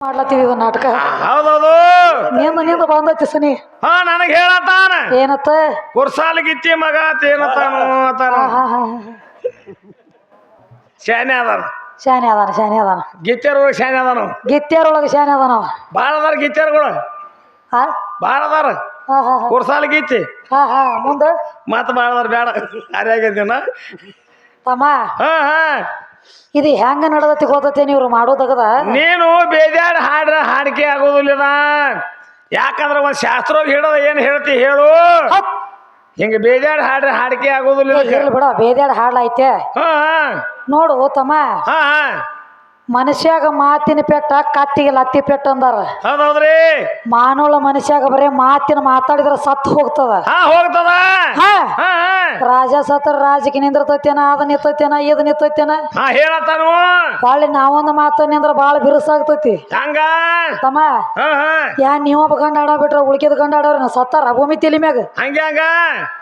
ಮಾಡ್ಲತ್ತೀವಿ ಇದು ನಾಟಕ. ಹೌದೌದು. ನಿಂದ ನಿಂದ ಬಂದೈತಿ ಸನಿ. ಹಾ ನನಗೆ ಹೇಳತ್ತಾನ. ಏನತ್ತ? ಕುರ್ಸಾಲ್ ಗಿಚ್ಚಿ ಮಗ ಅಂತ ಏನತ್ತಾನು ಅಂತಾನ. ಶಾನೆ ಅದಾನ. ಶಾನೆ ಅದಾನ ಶಾನೆ ಅದಾನ. ಗಿಚ್ಚರ್ ಶಾನೆ ಅದಾನ. ಗಿತ್ಯಾರೊಳಗೆ ಶಾನೆ ಅದಾನ ಭಾಳ ಅದಾರ ಗಿಚ್ಚರ್ಗಳು ಹಾ ಭಾಳ ಅದಾರ. ಕುರ್ಸಾಲ್ ಗಿಚ್ಚಿ. ಹಾ ಹಾ ಮುಂದ? ಮತ್ತ ಭಾಳ ಅದಾರ ಬೇಡ ಅರಿಯಾಗಿದ್ದೀನ ತಮ್ಮ? ಹಾ ಹಾ. ಇದು ಹೆಂಗ ನಡದತಿ ಹೋದತಿ ನೀವು ಮಾಡೋದಗದ? ನೀನು ಬೇಜಾರು ಹಾಡ್ರ ಹಾಡಿಕೆ ಆಗೋದಿಲ್ಲ ಯಾಕಂದ್ರೆ ಒಂದು ಶಾಸ್ತ್ರ ಹೇಳೋದ ಏನು ಹೇಳ್ತಿ ಹೇಳು! ಹಿಂಗ ಬೇಜಾರ್ ಹಾಡ್ರ ಹಾಡಿಕೆ ಆಗೋದಿಲ್ಲ ಬಿಡ ಬೇದ್ಯಾಡ ಹಾಡ್ಲೈತೆ ನೋಡು ತಮ್ಮ. ಮನುಷ್ಯಾಗ ಮಾತಿನ ಪೆಟ್ಟ ಕತ್ತಿಗೆ ಲತ್ತಿ ಪೆಟ್ಟ ಅಂದಾರ. ಹೌದೌದ್ರಿ. ಮಾನವಳ ಮನುಷ್ಯಾಗ ಬರೇ ಮಾತಿನ ಮಾತಾಡಿದ್ರ ಸತ್ತು ಹೋಗ್ತದ. ಹಾ ಹೋಗ್ತದ. ಹಾ. ಹಾ ಹಾ. ರಾಜ ಸತ್ರ ರಾಜಕೀಯ ನಿಂದಿರ್ತೈತೇನ ಅದ ನಿಂತೈತೇನ ಇದ್ ನಿಂತೈತೇನ? ಹಾ ಹೇಳತ್ತಾನು. ಹೊಳ್ಳಿ ನಾವೊಂದು ಮಾತು ನಿಂದ್ರ ಬಾಳ ಬಿರುಸಾಗ್ತೈತಿ. ಹಂಗ. ತಮ್ಮ ಹಾ ಹಾ. ಯಾ ನೀವ ಗಂಡ ಆಡ ಬಿಟ್ರ ಉಳ್ಕಿದ ಗಂಡ ಆಡವ್ರ ಸತ್ತಾರ? ಭೂಮಿ ತಿಲಿ ಮ್ಯಾಗ. ಹಂಗೆ ಹಂಗ.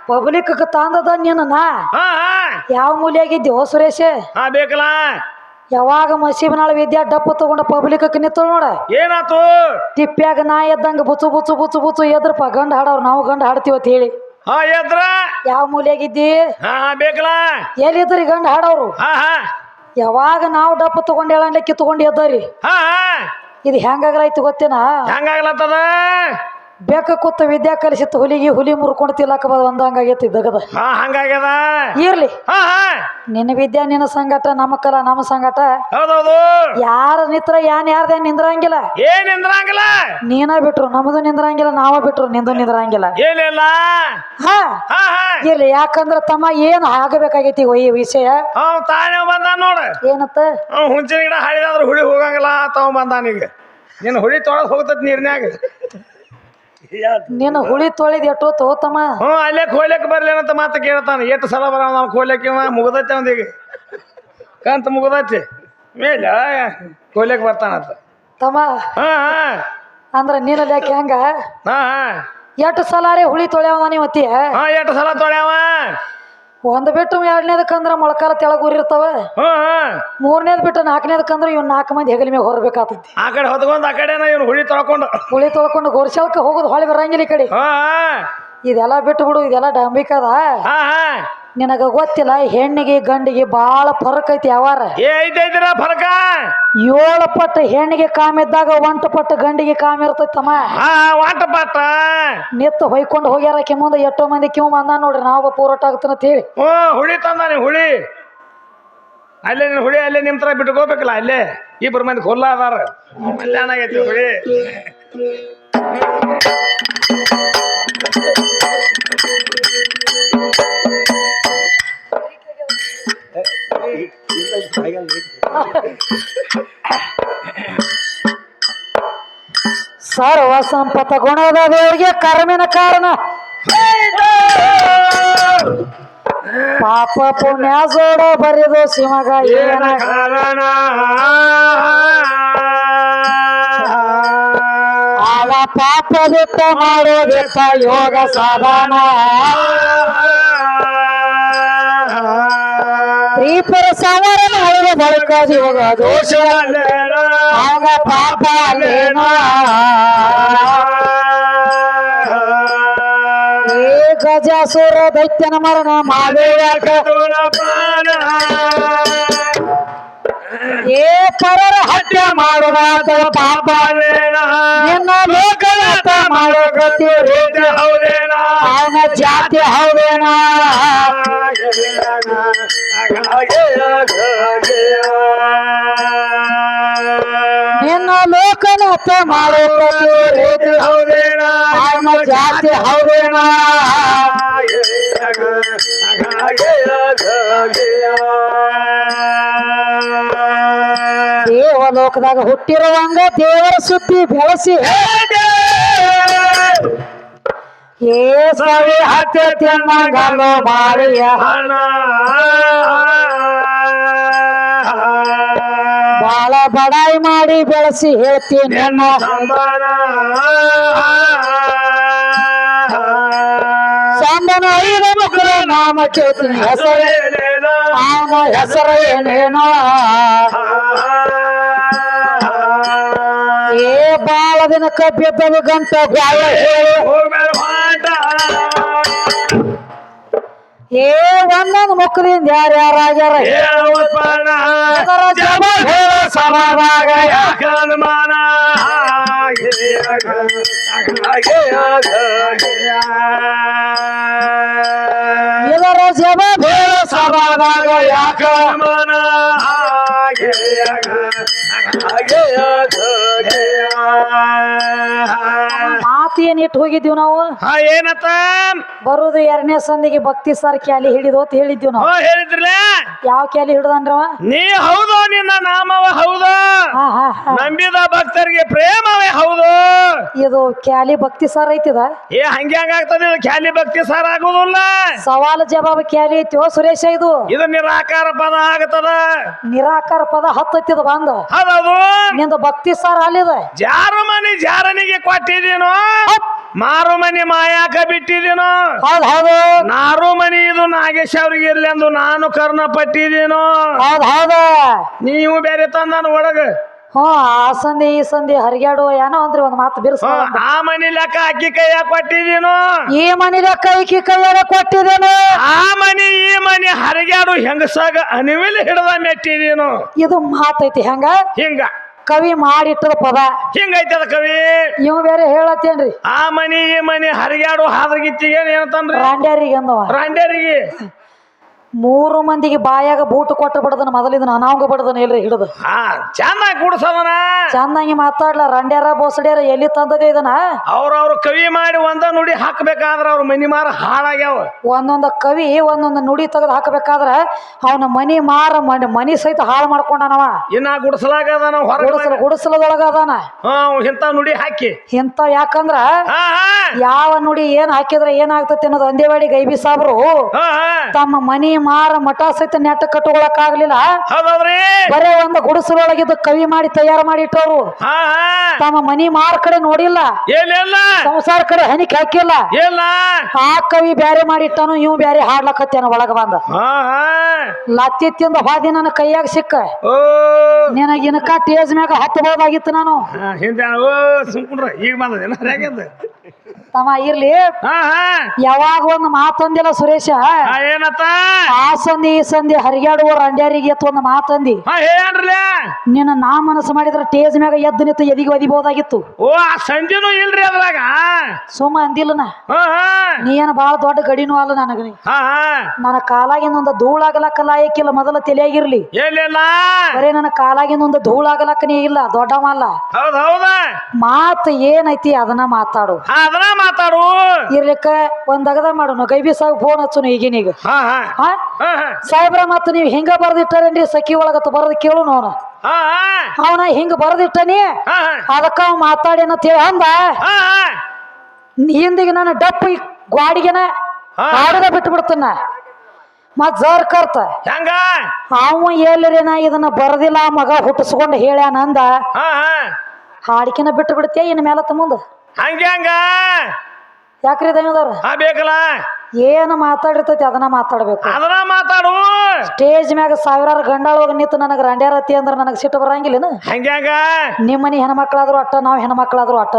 ಪಬ್ಲಿಕ್ ತಾಂದದ ನಿನ್ನ ನಾ ಹಾ ಹಾ. ಯಾವ ಮೂಲಿಯಾಗಿದ್ದೀವೋ ಸುರೇಶ? ಹಾ ಬೇಕಲ್ಲ. ಯಾವಾಗ ಮಸೀಬನಾಳ ವಿದ್ಯಾ ಡಪ್ಪು ತಗೊಂಡ ಪಬ್ಲಿಕ್ ನಿಂತು ನೋಡ? ಏನಾತು? ತಿಪ್ಪ್ಯಾಗ ನಾ ಎದ್ದಂಗ ಬುಚ್ಚು ಬುಚ್ಚು ಬುಚ್ಚು ಬುಚ್ಚು ಎದ್ರಪ್ಪ ಗಂಡ ಹಾಡವ್ರು ನಾವು ಗಂಡ ಅಂತ ಹೇಳಿ. ಹಾ ಎದ್ರ? ಯಾವ ಮೂಲೆಯಾಗಿದ್ದಿ? ಹಾ ಬೇಕಲ್ಲ? ಎಲ್ಲಿದ್ರಿ ಗಂಡ ಹಾಡವ್ರು? ಹಾ ಹಾ. ಯಾವಾಗ ನಾವು ಡಪ್ಪು ತಗೊಂಡು ಹೇಳಂಡೆ ಕಿತ್ಕೊಂಡು ಎದ್ದರಿ? ಹಾ ಹಾ. ಇದು ಹೆಂಗಾಗ್ಲೈತಿ ಗೊತ್ತೇನಾ? ಹೆಂಗಾಗ್ಲತ್ತದ? ಬೇಕ ಕೂತ ವಿದ್ಯಾ ಕಲಿಸಿತ್ತು ಹುಲಿಗೆ ಹುಲಿ ಮುರ್ಕೊಂಡು ತಿಲ್ಲಕ ಬಂದಂಗಾಗೈತಿ ದಗದ. ಹಾ ಹಂಗಾಗ್ಯದ? ಇರ್ಲಿ. ಹಾ ಹಾ. ನಿನ್ನ ವಿದ್ಯಾ ನಿನ್ನ ಸಂಗಟ ನಮ್ಮ ಕಲ ನಮ್ಮ ಸಂಗಟ ಹೌದೌದು. ಯಾರ ನಿತ್ರ ಯಾನ್ ಯಾರ್ದೇ ನಿಂದ್ರಂಗಿಲ್ಲ. ಏನ್ ನಿಂದ್ರಂಗಿಲ್ಲ? ನೀನ ಬಿಟ್ರು ನಮ್ದು ನಿಂದ್ರಂಗಿಲ್ಲ ನಾವ ಬಿಟ್ರು ನಿಂದು ನಿಂದ್ರಂಗಿಲ್ಲ. ಏನಿಲ್ಲ ಹಾ. ಹಾ ಹಾ. ಇರ್ಲಿ ಯಾಕಂದ್ರ ತಮ್ಮ ಏನ್ ಆಗಬೇಕಾಗೈತಿ ಈ ವಿಷಯ? ಅವ್ ತಾನೇ ಬಂದ ನೋಡ. ಏನತ್ತ? ಅವ್ ಹುಂಚಿನ ಗಿಡ ಹಾಡಿದಾದ್ರ ಹುಳಿ ಹೋಗಂಗಿಲ್ಲ ತಗೊಂಡ್ ಬಂದ ನಿನ್ನ ಹುಳಿ ತೊಳದ್ ಹೋಗ್ತತ್ ನೀರ್ನ್ಯಾಗ. ನಿನ್ನ ಹುಳಿ ತೊಳಿದ್ ಎಷ್ಟೋ ತಮ್ಮ ಹ್ಞೂ ಅಲ್ಲೇ ಕೋಯ್ಲಕ್ಕೆ ಬರ್ಲೇನಂತ ಮಾತು ಕೇಳ್ತಾನೆ. ಎಷ್ಟು ಸಲ ಬರ ನಾನು ಕೋಯ್ಲಕ್ಕೆ ಮುಗ್ದೈತೆ ಅವನಿಗೆ. ಕಂತ ಮುಗ್ದೈತಿ. ಮೇಲೆ ಕೋಯ್ಲಕ್ಕೆ ಬರ್ತಾನಂತ. ತಮ್ಮ ಹಾಂ ಹಾ. ಅಂದ್ರ ನೀನ ಲೆಕ್ಕ ಹೆಂಗ? ಹಾ ಸಲ ರೀ ಹುಳಿ ತೊಳ್ಯಾವ ನೀವತ್ತಿ ಹಾಂ ಎಷ್ಟು ಸಲ ತೊಳ್ಯಾವ? ಒಂದ್ ಬಿಟ್ಟು ಎರಡನೇದಕ್ಕಂದ್ರ ಮೊಳಕಾಲ ತೆಳಗೂರಿರ್ತಾವ ಮೂರನೇದ್ ಬಿಟ್ಟು ನಾಲ್ಕನೇದಕ್ಕಂದ್ರ ಇವ್ ನಾಲ್ಕು ಮಂದಿ ಹೆಗಲ ಮ್ಯಾಗ ಹೊರಬೇಕಾಗ್ತೈತಿ ಆ ಕಡೆ ಹೊತ್ಕೊಂಡ್ ಆ ಕಡೆ ಇವ್ನು ಹುಳಿ ತೊಳ್ಕೊಂಡು. ಹುಳಿ ತೊಳ್ಕೊಂಡು ಗೋರ್ಶಾಲಕ್ಕೆ ಹೋಗೋದು ಹೊಳಿ ಬರಂಗಿಲ್ಲ ಈ ಕಡೆ. ಇದೆಲ್ಲ ಬಿಟ್ಟು ಬಿಡು ಇದೆಲ್ಲ ಡಾಂಬಿಕದ ನಿನಗ ಗೊತ್ತಿಲ್ಲ ಹೆಣ್ಣಿಗೆ ಗಂಡಿಗೆ ಬಹಳ ಫರಕ್ ಐತಿ ಯಾವಾರ? ಏ ಐತೈತಿರ ಫರಕ? ಏಳು ಪಟ್ಟು ಹೆಣ್ಣಿಗೆ ಕಾಮ ಇದ್ದಾಗ ಒಂಟು ಪಟ್ಟು ಗಂಡಿಗೆ ಕಾಮ ಇರ್ತೈತಮ್ಮ. ಹಾ ವಾಟ ಪಾಟ ನಿತ್ತು ಹೊಯ್ಕೊಂಡು ಹೋಗ್ಯಾರ ಮುಂದೆ ಎಷ್ಟೋ ಮಂದಿ ಕಿವ್ ಬಂದ ನೋಡ್ರಿ ನಾವು ಪೂರಟ ಆಗ್ತಾನ ಹೇಳಿ. ಹ್ಞೂ ಹುಳಿ ತಂದಾನೆ ಹುಳಿ. ಅಲ್ಲೇ ನಿನ್ನ ಹುಳಿ ಅಲ್ಲೇ ನಿಮ್ಮ ತರ ಬಿಟ್ಕೋಬೇಕಲ್ಲ ಅಲ್ಲೇ. ಇಬ್ಬರು ಮಂದಿ ಕೊಲ್ಲ ಅದಾರ. ಕಲ್ಯಾಣ ಆಗೈತಿ ಹುಳಿ. ಸರ್ವ ಸಂಪತ್ ಗುಣದ ದೇವರಿಗೆ ಕರ್ಮಿನ ಕಾರಣ. ಪಾಪ ಪುಣ್ಯ ಜೋಡ ಬರೆದು ಶಿವಗ ಏನ ಕಾರಣ? ಆಗ ಪಾಪ ಬಿಟ್ಟ ಮಾಡೋದಿತ್ತ ಯೋಗ ಸಾಧನ. ತ್ರಿಪುರ ಸವರ ಮಾಡಿದ ಬಳಿಕ ಇವಾಗ ದೋಷ ಆಗ ಪಾಪ ಅಲ್ಲೇನ? ಗಜಾಸುರ ದೈತ್ಯನ ಮರಣ ಮಾದೇವ ಏ ಪರರ ಹತ್ಯೆ ಮಾಡುವಾದ ಪಾಪ ನಿನ್ನ ಲೋಕನಾಥ ಮಾಡೋ ಗತಿ ಹೌದೇನಾ? ಅವನ ಜಾತಿ ಹೌದೇನ? ಲೋಕನಾಥ ಮಾಡೋ ಗತಿ ಹೌದೇಣ ಅವನ ಜಾತಿ ಹೌದೇನ? ದೇವಲೋಕದಾಗ ಹುಟ್ಟಿರುವಂಗ ದೇವರ ಸುದ್ದಿ ಬೆಳೆಸಿ ಏ ಸವಿ ಹತ್ಯೆ ಮಾರಿಯ ಬಾಳ ಬಡಾಯಿ ಮಾಡಿ ಬೆಳೆಸಿ ಹೇಳ್ತೀನಿ. ಸಂಬನ ಐದು ಮಕ್ಕಳ ನಾಮ ಕೇಳ್ತೀನಿ. ಹೆಸರೇ ಅವನ ಹೆಸರು ಏನೇನೋ? ಬಾಳ ದಿನಕ್ಕ ಬಿದ್ದವು ಗಂಟ ಬ್ಯಾಳ ಹೇಳು. ಏ ಒಂದೊಂದು ಮುಖದಿಂದ ಯಾರ್ಯಾರಾಗ್ಯಾರ ಇದರ ಜಮ ಹೇಳ ಸಮಾದಾಗ ಯಾಕ ಅನುಮಾನ? ಆಗ ಮಾತು ಏನ್ ಇಟ್ಟು ಹೋಗಿದ್ದೀವಿ ನಾವು. ಹಾ ಏನತ್ತ? ಬರುದು ಎರಡನೇ ಸಂದಿಗೆ ಭಕ್ತಿ ಸರ್ ಕ್ಯಾಲಿ ಹಿಡಿದು ಅಂತ ಹೇಳಿದ್ದೀವಿ ಹೋ ನಾವು ಹೇಳಿದ್ರಲ್ಲ ಯಾವ ಕ್ಯಾಲಿ ಹಿಡ್ದನ್ರವ ನೀ ಹೌದು ನಿನ್ನ ನಾಮವ ಹೌದು? ಹಾ ಹಾ ಹಾ. ನಂಬಿದ ಭಕ್ತರಿಗೆ ಪ್ರೇಮವೇ ಹೌದು? ಇದು ಕ್ಯಾಲಿ ಭಕ್ತಿ ಸಾರ್ ಐತಿದ? ಏ ಹಂಗೆ ಹಂಗಾಗ್ತದೆ ಇದು ಖ್ಯಾಲಿ ಭಕ್ತಿ ಸಾರ್ ಆಗುದಿಲ್ಲ. ಸವಾಲು ಜವಾಬು ಕ್ಯಾಲಿ ಓ ಸುರೇಶ ಇದು? ಇದು ನಿರಾಕಾರ ಪದ ಆಗತದ. ನಿರಾಕಾರ ಪದ ಹತ್ತತ್ತಿದ ಬಂದ. ಹೌದು ನಿಂದ ಭಕ್ತಿ ಸಾರ್ ಅಲ್ಲಿದ? ಜಾರು ಮನೆ ಜಾರನಿಗೆ ಕೊಟ್ಟಿದ್ದೀನೋ? ಮಾರು ಮನಿ ಮಾಯಾಕ ಬಿಟ್ಟಿದ್ದೀನೋ? ಹೌದ್ ಹೌದು. ನಾರು ಮನಿ ಇದು ನಾಗೇಶ್ ಅವ್ರಿಗೆ ಇರ್ಲಿ ಅಂದು ನಾನು ಕರ್ಣ ಪಟ್ಟಿದ್ದೀನೋ ಹೌದ್ ಹೌದ. ನೀವು ಬೇರೆ ತಂದಾನ ಒಳಗ ಹ್ಞೂ ಆ ಸಂಧಿ ಈ ಸಂಧಿ ಹರಿಗಾಡು ಏನೋ ಅಂದ್ರಿ ಒಂದ್ ಮಾತು ಬಿರ್ಸ ಆ ಮನಿ ಲೆಕ್ಕ ಅಕ್ಕಿ ಕೈಯ ಕೊಟ್ಟಿದೀನು ಈ ಮನಿ ಲೆಕ್ಕ ಅಕ್ಕಿ ಕೈಯಾಗ ಕೊಟ್ಟಿದೇನು ಆ ಮನಿ ಈ ಮನಿ ಹರಿಗ್ಯಾಡು ಹೆಂಗಸಾಗ ಅನಿವಿಲ್ ಹಿಡ್ದ ಮೆಟ್ಟಿದೀನು ಇದು ಮಾತೈತಿ ಹೆಂಗ? ಹಿಂಗ. ಕವಿ ಮಾಡಿಟ್ಟದ ಪದ. ಹಿಂಗೈತದ ಕವಿ. ಇವ್ ಬೇರೆ ಹೇಳತ್ತೇನ್ರಿ? ಆ ಮನಿ ಈ ಮನಿ ಹರಿಗ್ಯಾಡು ಹಾದ್ರಗಿತ್ತಿಗೆ ಏನಂತಂದ್ರೆ? ರಾಂಡ್ಯಾರಿಗೆ ಅಂದವ. ರಾಂಡ್ಯರಿಗೆ. ಮೂರು ಮಂದಿಗೆ ಬಾಯಾಗ ಬೂಟು ಕೊಟ್ಟು ಬಿಡದನ ಮೊದಲಿದನ ಅನಾವಂಗ ಬಿಡದನ ಇಲ್ರಿ ಹಿಡಿದು. ಹಾ ಚೆನ್ನಾಗಿ ಕೂಡ್ಸದನ. ಚಂದಂಗಿ ಮಾತಾಡ್ಲ ರಂಡ್ಯಾರ ಬೋಸಡ್ಯಾರ ಎಲ್ಲಿ ತಂದದ ಇದನ್ನ? ಅವ್ರ ಕವಿ ಮಾಡಿ ಒಂದ ನುಡಿ ಹಾಕ್ಬೇಕಾದ್ರ ಅವ್ರ ಮನಿ ಮಾರ ಹಾಳಾಗ್ಯಾವ. ಒಂದೊಂದು ಕವಿ ಒಂದೊಂದು ನುಡಿ ತೆಗೆದು ಹಾಕಬೇಕಾದ್ರ ಅವನ ಮನಿ ಮಾರ ಮನಿ ಮನಿ ಸಹಿತ ಹಾಳು ಮಾಡ್ಕೊಂಡನವ ಇನ್ನ ಗುಡ್ಸ್ಲಾಗ ಅದಾನ ಹೊರ ಗುಡಿಸಲ ಗುಡಿಸಲದೊಳಗ ಅದಾನ ಹಾ ಇಂಥ ನುಡಿ ಹಾಕಿ. ಇಂತ ಯಾಕಂದ್ರ ಹಾ. ಯಾವ ನುಡಿ ಏನ್ ಹಾಕಿದ್ರೆ ಏನಾಗ್ತತಿ ಅನ್ನೋದು ಅಂದೇವಾಡಿ ಗೈಬಿ ಸಾಬ್ರು ಹಾ ಹಾ. ತಮ್ಮ ಮನಿ ಮಾರ ಮಠ ಸಹಿತ ನೆಟ್ಟ ಕಟ್ಟುಕೊಳಕ್ ಆಗ್ಲಿಲ್ಲ ಹೌದೌದ್ರಿ? ಬರೇ ಒಂದು ಗುಡಿಸಲೊಳಗಿದ್ದು ಕವಿ ಮಾಡಿ ತಯಾರು ಮಾಡಿ ಇಟ್ಟವ್ರು. ತಮ್ಮ ಮನಿ ಮಾರ ಕಡೆ ನೋಡಿಲ್ಲ. ಏನಿಲ್ಲ ಸಂಸಾರ ಕಡೆ ಹನಿಕ್ ಹಾಕಿಲ್ಲ. ಇಲ್ಲ. ಆ ಕವಿ ಬ್ಯಾರೆ ಮಾಡಿಟ್ಟನು ಇವ್ ಬ್ಯಾರೆ ಹಾಡ್ಲಕತ್ತೇನ ಒಳಗ ಬಂದ. ಲತ್ತಿ ತಿಂದ ಹಾದಿ ನನ್ನ ಕೈಯಾಗ ಸಿಕ್ಕ. ನಿನಗಿನಕ ಟೇಜ್ ಮ್ಯಾಗ ಹತ್ತಬಹುದಾಗಿತ್ತು ನಾನು. ಹಿಂದೆ ಈಗ ಬಂದ ತಮ್ಮ ಇರ್ಲಿ. ಹಾ ಹಾ. ಯಾವಾಗ ಒಂದು ಮಾತಂದಿಲ್ಲ ಸುರೇಶ? ಹಾ, ಏನತ್ತ? ಆ ಸಂಧಿ ಈ ಸಂಧಿ ಹರಿಗಾಡುವ ರಂಡ್ಯಾರಿಗೆ ಒಂದು ಮಾತಂದಿ ಹಾ ನಿನ್ನ ನಾ ಮನಸ್ಸು ಮಾಡಿದ್ರೆ ಟೇಜ್ ಮ್ಯಾಗ ಎದ್ದು ನಿಂತು ಎದಿಗೆ ಒದಿಬಹುದಾಗಿತ್ತು ಓ ಆ ಸಂಧಿನೂ ಇಲ್ರಿ ಅದ್ರಾಗ. ಸುಮ್ಮ ಅಂದಿಲ್ಲ ಹಾ ಹಾ. ನೀ ಏನು ಭಾಳ ದೊಡ್ಡ ಗಡಿನೂ ಅಲ್ಲ ನನಗ ನೀ. ಹಾ ಹಾ. ನನ್ನ ಕಾಲಾಗಿಂದ ಒಂದು ಧೂಳಾಗಲಕ್ಕ ಲಾಯಕ್ಕಿಲ್ಲ ಮೊದಲ ತಲೆಯಾಗಿರ್ಲಿ. ಎಲ್ಲಿಲ್ಲ ಬರೇ ನನ್ನ ಕಾಲಾಗಿಂದ ಒಂದು ಧೂಳಾಗಲಕ್ಕ ನೀ ಇಲ್ಲ ದೊಡ್ಡವ ಅಲ್ಲ. ಹೌದ್ ಹೌದ. ಮಾತು ಏನೈತಿ ಅದನ್ನ ಮಾತಾಡು. ಹಾ, ಅದನ್ನ ಮಾತಾಡು. ಇರ್ಲಿಕ್ಕ ಒಂದ್ ಅಗದ ಮಾಡೋಣ ಗೈಬಿ ಸಾಗ ಫೋನ್ ಹಚ್ಚುನು ಈಗಿನೀಗ ಈಗ. ಹಾ ಹಾ. ಹಾ? ಹಾ ಸಾಹೇಬ್ರ ಮತ್ತ ನೀವು ಹಿಂಗ ಬರ್ದಿಟ್ಟಾರೇನ್ರಿ? ಸಖಿ ಒಳಗ ಬರದ್ ಕೇಳು ಅವನ. ಹಾ ಅವನ ಹಿಂಗ ಬರ್ದಿಟ್ಟನಿ. ಹಾ ಅದಕ್ಕ ಅವ ಅನ್ನ ಹೇಳಿ ಅಂದ. ಹಾ ಹಾ. ಹಿಂದಿಗೆ ನಾನು ಡಪ್ಪು ಈ ಗ್ವಾಡಿಗೆನ ಹಾ. ಬಿಟ್ಟು ಬಿಡ್ತನ ಮತ್ ಜರ್ ಕರ್ತ. ಹೆಂಗ? ಅವ ನಾ ಇದನ್ನ ಬರದಿಲ್ಲ ಆ ಮಗ ಹುಟ್ಟಿಸ್ಕೊಂಡು ಹೇಳ್ಯಾನ ಅಂದ. ಹಾ ಹಾ. ಹಾಡಿಕೆನ ಬಿಟ್ಟು ಬಿಡ್ತೀಯ ಇನ್ ಮೇಲತ್ತ ಮುಂದ ಹಂಗೆ ಹಂಗ? ಯಾಕ್ರಿ ದಯದವ್ರ ಹಾ ಬೇಕಲ್ಲ? ಏನು ಮಾತಾಡಿರ್ತೈತಿ ಅದನ್ನ ಮಾತಾಡ್ಬೇಕು. ಅದನ್ನ ಮಾತಾಡು. ಸ್ಟೇಜ್ ಮ್ಯಾಗ ಸಾವಿರಾರು ಗಂಡಾಳವಾಗ ನಿಂತು ನನಗೆ ರಂಡ್ಯಾರತಿ ಅಂದ್ರೆ ನನಗೆ ಸಿಟ್ಟು ಬರಂಗಿಲ್ಲ ಹಂಗೆ ನಿಮ್ಮ ಮನಿ ಹೆಣ್ಮಕ್ಳಾದ್ರು ಅಟ್ಟ ನಾವು ಹೆಣ್ಮಕ್ಳಾದ್ರು ಅಟ್ಟ.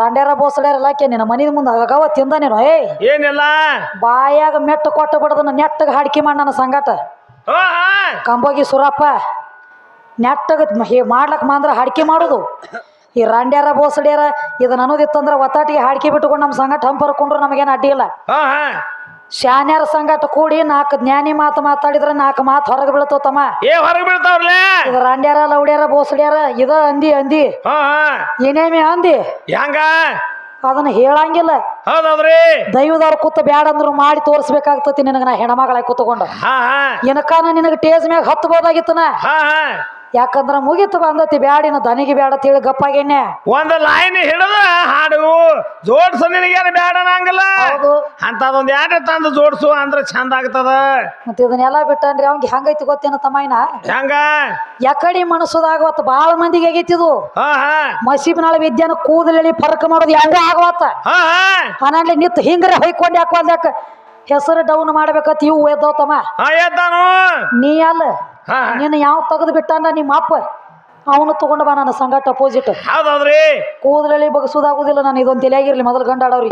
ರಂಡ್ಯಾರ ಬೋಸಡ್ಯಾರ ಕೆ ನಿನ್ನ ಮನಿ ಮುಂದೆ ಆಗವ ತಿಂದ ನೀನು ಏಯ್! ಏನಿಲ್ಲ. ಬಾಯಾಗ ಮೆಟ್ಟು ಕೊಟ್ಟು ಬಿಡದನ್ನ ನೆಟ್ಟಗೆ ಹಾಡ್ಕಿ ಮಾಡಿ ನನ್ನ ಸಂಗಾಟ. ಕಂಬೋಗಿ ಸುರಪ್ಪ ನೆಟ್ಟಗ ಮಾಡ್ಲಕ್ ಮಾಂದ್ರ ಹಾಡ್ಕಿ ಮಾಡುದು. ಈ ರಂಡ್ಯಾರ ಬೋಸಡ್ಯಾರ ಇದನ್ನ ಅನ್ನೋದಿತ್ತಂದ್ರ ಒತ್ತಾಟಿಗೆ ಹಾಡ್ಕಿ ಬಿಟ್ಟುಕೊಂಡು ನಮ್ಮ ಸಂಗಟ ಹಂಪರ್ಕೊಂಡ್ರು ನಮಗೇನು ಅಡ್ಡಿ ಇಲ್ಲ. ಹಾ ಹಾ. ಶಾನ್ಯಾರ ಸಂಗಟ ಕೂಡಿ ನಾಲ್ಕು ಜ್ಞಾನಿ ಮಾತು ಮಾತಾಡಿದ್ರೆ ನಾಲ್ಕು ಮಾತು ಹೊರಗೆ ಬೀಳ್ತಾವ ತಮ್ಮ. ಏ ಹೊರಗೆ ಇದು ರಂಡ್ಯಾರ ಲೌಡ್ಯಾರ ಬೋಸಡ್ಯಾರ ಇದ ಅಂದಿ ಅಂದಿ. ಹಾ ಹಾ. ಏನೇಮಿ ಅಂದಿ? ಹೆಂಗ? ಅದನ್ನ ಹೇಳಂಗಿಲ್ಲ. ಹೌದ್ರಿ ದೈವದವ್ರ ಕೂತ ಬ್ಯಾಡ ಅಂದ್ರು ಮಾಡಿ ತೋರಿಸ್ಬೇಕಾಗ್ತತಿ ನಿನಗ ನಾ ಹೆಣ್ಮಗಳಾಗಿ ಕೂತ್ಕೊಂಡು. ಹಾ ಹಾ. ನಿನಗೆ ಟೇಜ್ ಮ್ಯಾಗ ಹತ್ಬೋದಾಗಿತ್ತನ? ಹಾ ಹಾ. ಯಾಕಂದ್ರ ಮುಗಿತು ಬಂದತಿ ಬ್ಯಾಡಿನ ದನಿಗೆ ಬ್ಯಾಡ ತಿಳಿ ಗಪ್ಪಾಗೇನೆ ಒಂದ್ ಲೈನ್ ಹಿಡಿದ ಹಾಡು. ಜೋಡ್ಸು ನಿನಗೇನು ಬ್ಯಾಡ ನಂಗಲ್ಲ ಹೌದು. ಅಂತದೊಂದ್ ಎರಡು ತಂದು ಜೋಡ್ಸು ಅಂದ್ರ ಚಂದ ಆಗ್ತದ. ಮತ್ತೆ ಇದನ್ನೆಲ್ಲ ಬಿಟ್ಟನ್ರಿ ಅವ್ನಿಗೆ ಹೆಂಗೈತಿ ಗೊತ್ತೇನ ತಮ್ಮಯ್ಯನ? ಹೆಂಗ? ಯಾಕಡಿ ಮನಸ್ಸದಾಗ ಅವತ್ತು ಬಾಳ ಮಂದಿಗೆ ಆಗೈತಿದು. ಹಾ ಹಾ. ಮಸೀಬ್ನಾಳ ವಿದ್ಯಾನ ಕೂದಲಲ್ಲಿ ಫರ್ಕ್ ಮಾಡೋದು ಹೆಂಗ ಆಗವತ್ತ? ಹಾ ನಿತ್ ಹಿಂಗ್ರೆ ಹೊಯ್ಕೊಂಡು ಯಾಕೆ ಹೆಸರು ಡೌನ್ ಮಾಡ್ಬೇಕತ್ ಇವು ಎದ್ದೋ ತಮ್ಮ ಹಾ ಎದ್ದಾನು. ನೀ ಅಲ್ಲ. ಹಾ. ಹಾ ನೀನು ಯಾವ ತೆಗೆದು ಬಿಟ್ಟಾನ ನಿಮ್ಮ ಅಪ್ಪ? ಅವನು ತಗೊಂಡ ಬಾ ನನ್ನ ಸಂಗಟ ಅಪೋಸಿಟ್ ಹೌದೌದ್ರಿ. ಕೂದಲಲ್ಲಿ ಬಗ್ಸೋದಾಗುದಿಲ್ಲ ನಾನು ಇದೊಂದು ತಲೆಯಾಗಿರ್ಲಿ ಮೊದಲು ಗಂಡ ಆಡೋರಿ